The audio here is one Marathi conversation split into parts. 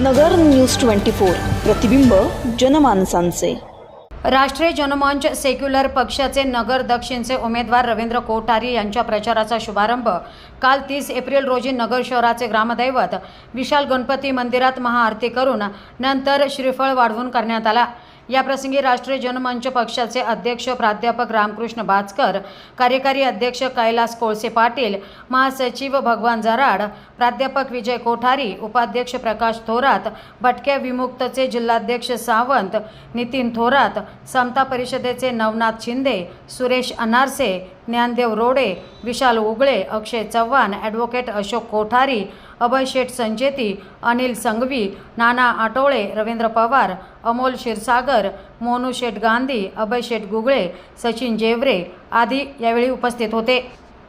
नगर न्यूज ट्वेंटी फोर. प्रतिबिंब जनमानसांचे. राष्ट्रीय जनमंच सेक्युलर पक्षाचे नगर दक्षिणचे उमेदवार रवींद्र कोठारी यांच्या प्रचाराचा शुभारंभ. काल तीस एप्रिल रोजी नगर शहराचे ग्रामदैवत विशाल गणपती मंदिरात महाआरती करून नंतर श्रीफळ वाढवून करण्यात आला. याप्रसंगी राष्ट्रीय जनमंच पक्षाचे अध्यक्ष प्राध्यापक रामकृष्ण बाचकर कार्यकारी अध्यक्ष कैलास कोळसे पाटील महासचिव भगवान जराड प्राध्यापक विजय कोठारी उपाध्यक्ष प्रकाश थोरात भटक्या विमुक्तचे जिल्हाध्यक्ष सावंत नितीन थोरात समता परिषदेचे नवनाथ शिंदे सुरेश अनारसे ज्ञानदेव रोडे विशाल उगळे अक्षय चव्हाण ॲडव्होकेट अशोक कोठारी अभय शेठ संचेती अनिल संघवी नाना आटोळे रवींद्र पवार अमोल क्षीरसागर मोनू शेठ गांधी अभय शेठ गुगळे सचिन जेवरे आदी यावेळी उपस्थित होते.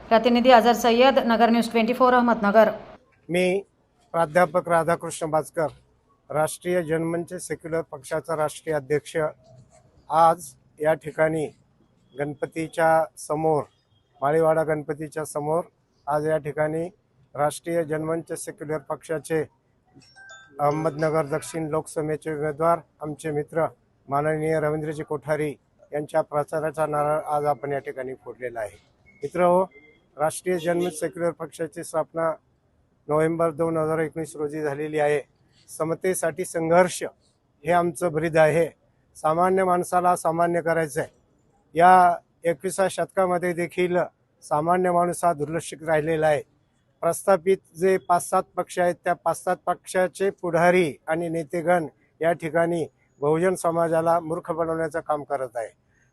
प्रतिनिधी Azhar Sayyad Nagar news twenty four Ahmednagar. मी प्राध्यापक राधाकृष्ण बाजकर राष्ट्रीय जनमंच सेक्युलर पक्षाचा राष्ट्रीय अध्यक्ष आज या ठिकाणी गणपतीच्या समोर माळीवाडा गणपतीच्या समोर आज या ठिकाणी राष्ट्रीय जनमंच सेक्युलर पक्षाचे अहमदनगर दक्षिण लोकसभेचे उमेदवार आमचे मित्र माननीय रवींद्रजी कोठारी यांच्या प्रचाराचा नारळ आज आपण या ठिकाणी फोडलेला आहे. मित्र हो राष्ट्रीय जनमत सेक्युलर पक्षाची स्थापना नोव्हेंबर दोन हजार एकोणीस रोजी झालेली आहे. समतेसाठी संघर्ष हे आमचं ब्रीद आहे. सामान्य माणसाला सामान्य करायचं आहे या एकविसा शतकामध्ये देखील सामान्य माणूस हा दुर्लक्षित राहिलेला आहे. प्रस्थापित जे पाच सात पक्ष आहेत त्या पाच सात पक्षाचे पुढारी आणि नेतेगण या ठिकाणी बहुजन समाजाला मूर्ख बनवण्याचं काम करत आहे.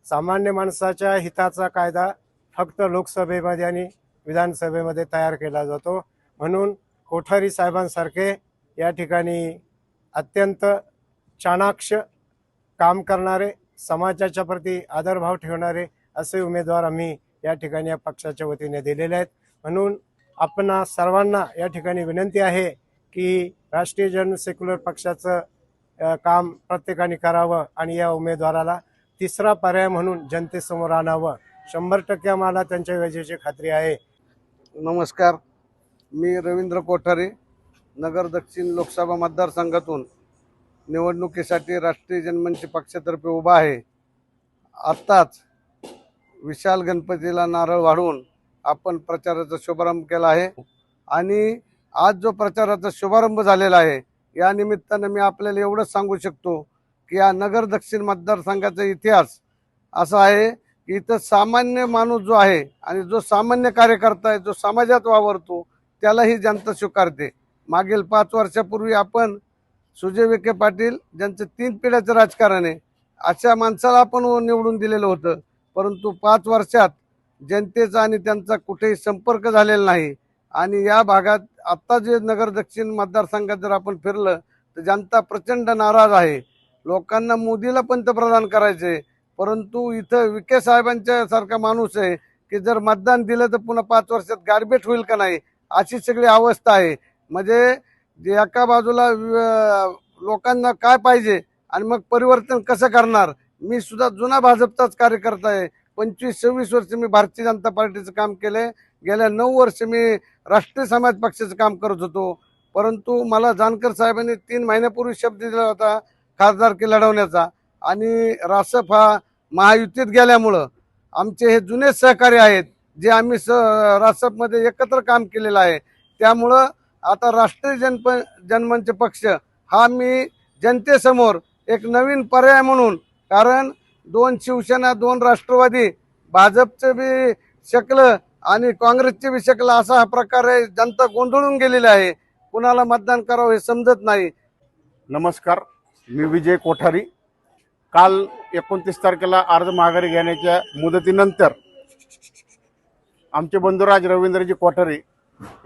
सामान्य माणसाच्या हिताचा कायदा फक्त लोकसभेमध्ये आणि विधानसभेमध्ये तयार केला जातो. म्हणून कोठारी साहेबांसारखे या ठिकाणी अत्यंत चाणाक्ष काम करणारे समाजाच्या प्रती आदरभाव ठेवणारे असे उमेदवार आम्ही या ठिकाणी या पक्षाच्या वतीने दिलेले आहेत. म्हणून आपण सर्वांना या ठिकाणी विनंती आहे की राष्ट्रीय जन सेक्युलर पक्षाचं काम प्रत्येकाने करावं आणि या उमेदवाराला तिसरा पर्याय म्हणून जनतेसमोर आणावं. शंभर टक्के आम्हाला त्यांच्या विजयाची खात्री आहे. नमस्कार. मी रवींद्र कोठारे नगर दक्षिण लोकसभा मतदारसंघातून निवडणुकीसाठी राष्ट्रीय जनमंच पक्षातर्फे उभा आहे. आत्ताच विशाल गणपतीला नारळ वाढवून आपण प्रचाराचा शुभारंभ केला आहे. आणि आज जो प्रचाराचा शुभारंभ झालेला आहे या निमित्तानं मी आपल्याला एवढंच सांगू शकतो की या नगर दक्षिण मतदारसंघाचा इतिहास असा आहे की इथं सामान्य माणूस जो आहे आणि जो सामान्य कार्यकर्ता आहे जो समाजात वावरतो त्याला ही जनता स्वीकारते. मागील पाच वर्षापूर्वी आपण सुजय विखे पाटील ज्यांचं तीन पिढ्याचं राजकारण आहे अशा माणसाला आपण निवडून दिलेलं होतं. परंतु पाच वर्षात जनतेचा आणि त्यांचा कुठेही संपर्क झालेला नाही. आणि या भागात आत्ता जे नगर दक्षिण मतदारसंघात जर आपण फिरलं तर जनता प्रचंड नाराज आहे. लोकांना मोदीला पंतप्रधान करायचे. परंतु इथं विखे साहेबांच्या सारखा माणूस आहे की जर मतदान दिलं तर पुन्हा पाच वर्षात गारबेट होईल का नाही अशी सगळी अवस्था आहे. म्हणजे जे एका बाजूला लोकांना काय पाहिजे आणि मग परिवर्तन कसं करणार मी सुद्धा जुना भाजपचाच कार्यकर्ता आहे. पंचवीस सव्वीस वर्ष मी भारतीय जनता पार्टीचं काम केलं गेल्या नऊ वर्ष मी राष्ट्रीय समाज पक्षाचं काम करत होतो. परंतु मला जानकर साहेबांनी तीन महिन्यापूर्वी शब्द दिला होता खासदारकी लढवण्याचा. आणि रासप हा महायुतीत गेल्यामुळं आमचे हे जुने सहकारी आहेत जे आम्ही स रासपमध्ये एकत्र काम केलेलं आहे. त्यामुळं आता राष्ट्रीय जनप जनमंच पक्ष हा मी जनतेसमोर एक नवीन पर्याय म्हणून कारण दोन शिवसेना दोन राष्ट्रवादी भाजपचं बी शकलं आणि काँग्रेसचे बी शकलं असा हा प्रकार आहे. जनता गोंधळून गेलेली आहे. कुणाला मतदान करावं हे समजत नाही. नमस्कार. मी विजय कोठारी. काल एकोणतीस तारखेला अर्ज माघारी घेण्याच्या मुदतीनंतर आमचे बंधुराज रवींद्रजी कोठारी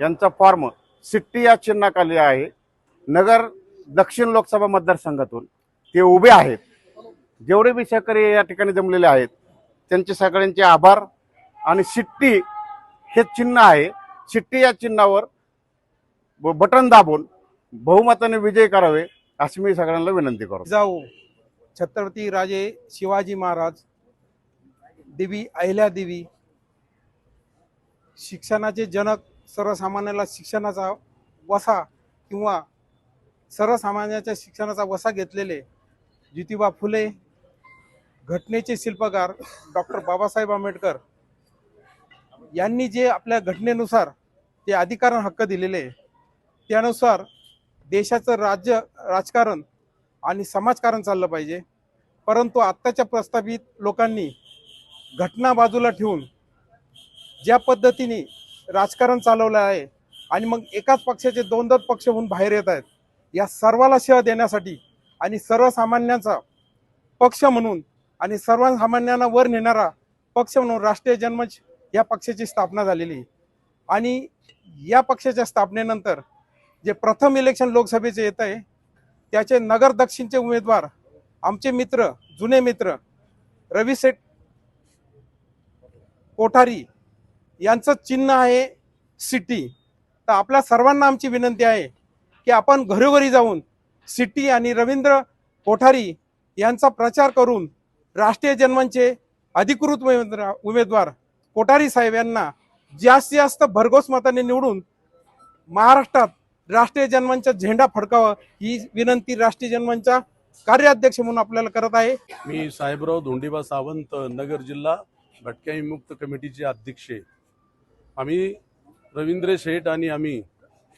यांचा फॉर्म सिट्टी या चिन्हाखाली आहे. नगर दक्षिण लोकसभा मतदारसंघातून ते उभे आहेत. जेवढे बी सहकारी या ठिकाणी जमलेले आहेत त्यांचे सगळ्यांचे आभार आणि शिट्टी हे चिन्ह आहे. शिट्टी या चिन्हावर ब- बटन दाबून बहुमताने विजय करावे अशी मी सगळ्यांना विनंती करतो. जाऊ. छत्रपती राजे शिवाजी महाराज देवी अहिल्या देवी शिक्षणाचे जनक सर्वसामान्याला शिक्षणाचा वसा किंवा सर्वसामान्याच्या शिक्षणाचा वसा घेतलेले ज्योतिबा फुले घटनेचे शिल्पकार डॉक्टर बाबासाहेब आंबेडकर यांनी जे आपल्या घटनेनुसार ते अधिकार हक्क दिलेले आहे, त्यानुसार देशाचं राज्य राजकारण आणि समाजकारण चाललं पाहिजे. परंतु आत्ताच्या प्रस्थापित लोकांनी घटना बाजूला ठेवून ज्या पद्धतीने राजकारण चालवलं आहे आणि मग एकाच पक्षाचे दोन दोन पक्ष होऊन बाहेर येत आहेत या सर्वाला शह देण्यासाठी आणि सर्वसामान्यांचा पक्ष म्हणून आणि सर्वसामान्यांना वर नेणारा पक्ष म्हणून राष्ट्रीय जनमंच या पक्षाची स्थापना झालेली आहे. आणि या पक्षाच्या स्थापनेनंतर जे प्रथम इलेक्शन लोकसभेचे येत आहे त्याचे नगर दक्षिणचे उमेदवार आमचे मित्र जुने मित्र रवी सेठ कोठारी यांचं चिन्ह आहे सिटी तर आपल्या सर्वांना आमची विनंती आहे की आपण घरोघरी जाऊन सिटी आणि रवींद्र कोठारी यांचा प्रचार करून राष्ट्रीय जन्मांचे अधिकृत उमेदवार उमेदवार कोठारी साहेब यांना जास्तीत जास्त भरघोस मताने निवडून महाराष्ट्रात राष्ट्रीय जन्मांचा झेंडा फडकावा ही विनंती राष्ट्रीय जन्मांचा कार्याध्यक्ष म्हणून आपल्याला करत आहे. मी साहेबराव धोंडीबा सावंत नगर जिल्हा भटक्या मुक्त कमिटीचे अध्यक्ष आम्ही रवींद्र शेठ आणि आम्ही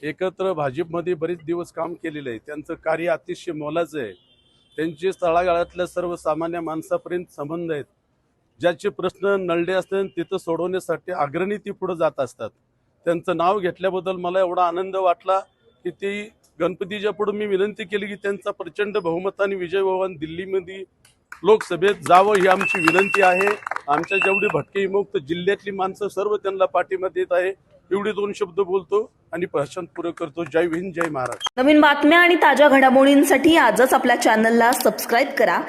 एकत्र भाजपमध्ये बरेच दिवस काम केलेलं आहे. त्यांचं कार्य अतिशय मोलाचं आहे. त्यांचे तळागाळातल्या सर्वसामान्य माणसापर्यंत संबंध आहेत. ज्याचे प्रश्न नळडे असतात तिथं सोडवण्यासाठी अग्रणी ती पुढे जात असतात. त्यांचं नाव घेतल्याबद्दल मला एवढा आनंद वाटला की ती गणपतीच्या पुढे मी विनंती केली की त्यांचा प्रचंड बहुमताने विजय भवन दिल्लीमध्ये लोकसभेत जावं ही आमची विनंती आहे. आमच्या जेवढी भटकेईमुक्त जिल्ह्यातली माणसं सर्व त्यांना पाठिंबा देत आहे. एवढे दोन शब्द बोलतो आणि भाषण पुरं करतो. जय हिंद जय महाराज नवीन बातम्या आणि ताज्या घडामोडींसाठी आजच आपल्या चॅनलला सबस्क्राईब करा.